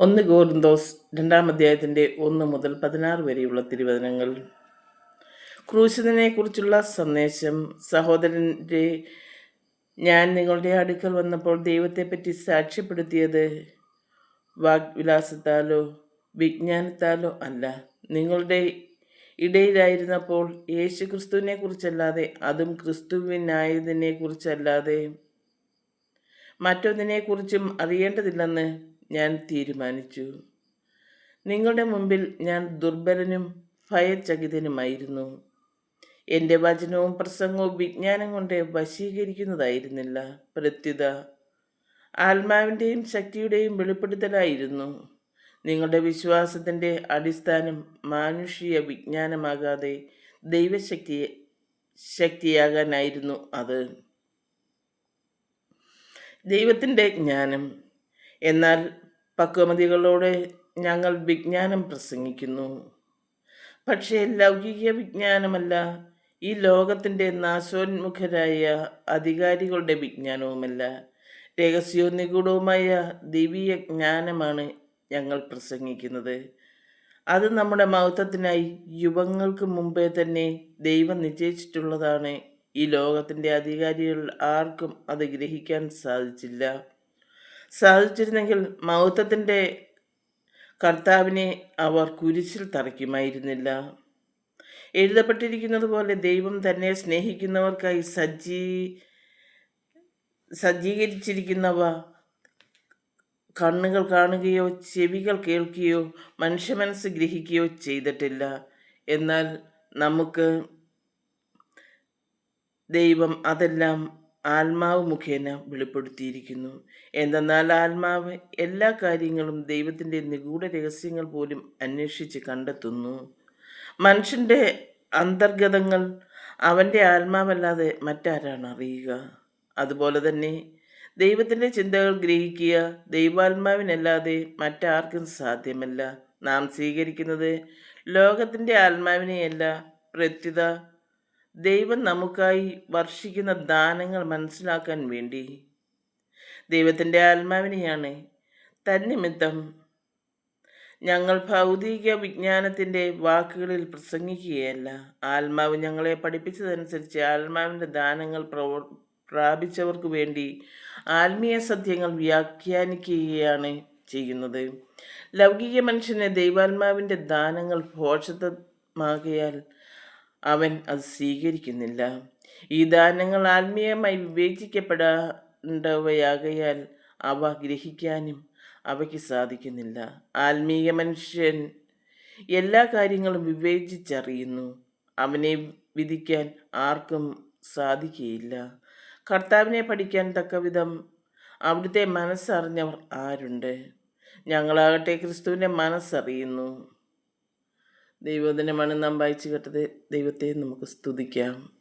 ഒന്ന് ഗോറിന്തോസ് രണ്ടാം അധ്യായത്തിന്റെ ഒന്ന് മുതൽ പതിനാറ് വരെയുള്ള തിരുവചനങ്ങൾ. ക്രൂശിതനെക്കുറിച്ചുള്ള സന്ദേശം. സഹോദരന്റെ ഞാൻ നിങ്ങളുടെ അടുക്കൽ വന്നപ്പോൾ ദൈവത്തെപ്പറ്റി സാക്ഷ്യപ്പെടുത്തിയത് വാഗ്വിലാസത്താലോ വിജ്ഞാനത്താലോ അല്ല. നിങ്ങളുടെ ഇടയിലായിരുന്നപ്പോൾ യേശു ക്രിസ്തുവിനെ കുറിച്ചല്ലാതെ അതും ക്രിസ്തുവിനായതിനെ കുറിച്ചല്ലാതെ മറ്റൊന്നിനെക്കുറിച്ചും അറിയേണ്ടതില്ലെന്ന് ഞാൻ തീരുമാനിച്ചു. നിങ്ങളുടെ മുമ്പിൽ ഞാൻ ദുർബലനും ഭയചകിതനുമായിരുന്നു. എന്റെ വചനവും പ്രസംഗവും വിജ്ഞാനം കൊണ്ട് വശീകരിക്കുന്നതായിരുന്നില്ല. പ്രത്യുത ആത്മാവിന്റെയും ശക്തിയുടെയും വെളിപ്പെടുത്തലായിരുന്നു. നിങ്ങളുടെ വിശ്വാസത്തിന്റെ അടിസ്ഥാനം മാനുഷിക വിജ്ഞാനമാകാതെ ദൈവശക്തി ശക്തിയാകാനായിരുന്നു അത്. ദൈവത്തിന്റെ ജ്ഞാനം എന്നാൽ പക്വമതികളോടെ ഞങ്ങൾ വിജ്ഞാനം പ്രസംഗിക്കുന്നു. പക്ഷേ ലൗകിക വിജ്ഞാനമല്ല ഈ ലോകത്തിന്റെ നാശോന്മുഖരായ അധികാരികളുടെ വിജ്ഞാനവുമല്ല. രഹസ്യവും നിഗൂഢവുമായ ദിവ്യ ജ്ഞാനമാണ് ഞങ്ങൾ പ്രസംഗിക്കുന്നത്. അത് നമ്മുടെ മഹത്വത്തിനായി യുവങ്ങൾക്ക് മുമ്പേ തന്നെ ദൈവം നിശ്ചയിച്ചിട്ടുള്ളതാണ്. ഈ ലോകത്തിന്റെ അധികാരികൾ ആർക്കും അത് ഗ്രഹിക്കാൻ സാധിച്ചില്ല. സാധിച്ചിരുന്നെങ്കിൽ മൗത്തത്തിന്റെ കർത്താവിനെ അവർ കുരിശിൽ തറയ്ക്കുമായിരുന്നില്ല. എഴുതപ്പെട്ടിരിക്കുന്നത് പോലെ ദൈവം തന്നെ സ്നേഹിക്കുന്നവർക്കായി സജ്ജീ സജ്ജീകരിച്ചിരിക്കുന്നവ കണ്ണുകൾ കാണുകയോ ചെവികൾ കേൾക്കുകയോ മനുഷ്യ മനസ്സ് ഗ്രഹിക്കുകയോ ചെയ്തിട്ടില്ല. എന്നാൽ നമുക്ക് ദൈവം അതെല്ലാം ആത്മാവ് മുഖേന വെളിപ്പെടുത്തിയിരിക്കുന്നു. എന്തെന്നാൽ ആത്മാവ് എല്ലാ കാര്യങ്ങളും ദൈവത്തിന്റെ നിഗൂഢ രഹസ്യങ്ങൾ പോലും അന്വേഷിച്ച് കണ്ടെത്തുന്നു. മനുഷ്യന്റെ അന്തർഗതങ്ങൾ അവന്റെ ആത്മാവല്ലാതെ മറ്റാരാണ് അറിയുക. അതുപോലെ തന്നെ ദൈവത്തിന്റെ ചിന്തകൾ ഗ്രഹിക്കുക ദൈവാത്മാവിനല്ലാതെ മറ്റാർക്കും സാധ്യമല്ല. നാം സ്വീകരിക്കുന്നത് ലോകത്തിന്റെ ആത്മാവിനെയല്ല പ്രത്യുത ദൈവം നമുക്കായി വർഷിക്കുന്ന ദാനങ്ങൾ മനസ്സിലാക്കാൻ വേണ്ടി ദൈവത്തിന്റെ ആത്മാവിനെയാണ് തന്നിമിത്തം ഞങ്ങൾ ഭൗതിക വിജ്ഞാനത്തിന്റെ വാക്കുകളിൽ പ്രസംഗിക്കുകയല്ല. ആത്മാവ് ഞങ്ങളെ പഠിപ്പിച്ചതനുസരിച്ച് ആത്മാവിന്റെ ദാനങ്ങൾ പ്രവ പ്രാപിച്ചവർക്ക് വേണ്ടി ആത്മീയ സത്യങ്ങൾ വ്യാഖ്യാനിക്കുകയാണ് ചെയ്യുന്നത്. ലൗകിക മനുഷ്യനെ ദൈവാത്മാവിന്റെ ദാനങ്ങൾ ഭോഷത്വമാകിയാൽ അവൻ അത് സ്വീകരിക്കുന്നില്ല. ഈ ദാനങ്ങൾ ആത്മീയമായി വിവേചിക്കപ്പെടേണ്ടവയാകയാൽ അവ ഗ്രഹിക്കാനും അവയ്ക്ക് സാധിക്കുന്നില്ല. ആത്മീയ മനുഷ്യൻ എല്ലാ കാര്യങ്ങളും വിവേചിച്ചറിയുന്നു. അവനെ വിധിക്കാൻ ആർക്കും സാധിക്കുകയില്ല. കർത്താവിനെ പഠിക്കാൻ തക്കവിധം അവിടുത്തെ മനസ്സറിഞ്ഞവർ ആരുണ്ട്? ഞങ്ങളാകട്ടെ ക്രിസ്തുവിന്റെ മനസ്സറിയുന്നു. ദൈവദിനമാണ് നാം വായിച്ചു കേട്ടത് ദൈവത്തെ നമുക്ക് സ്തുതിക്കാം.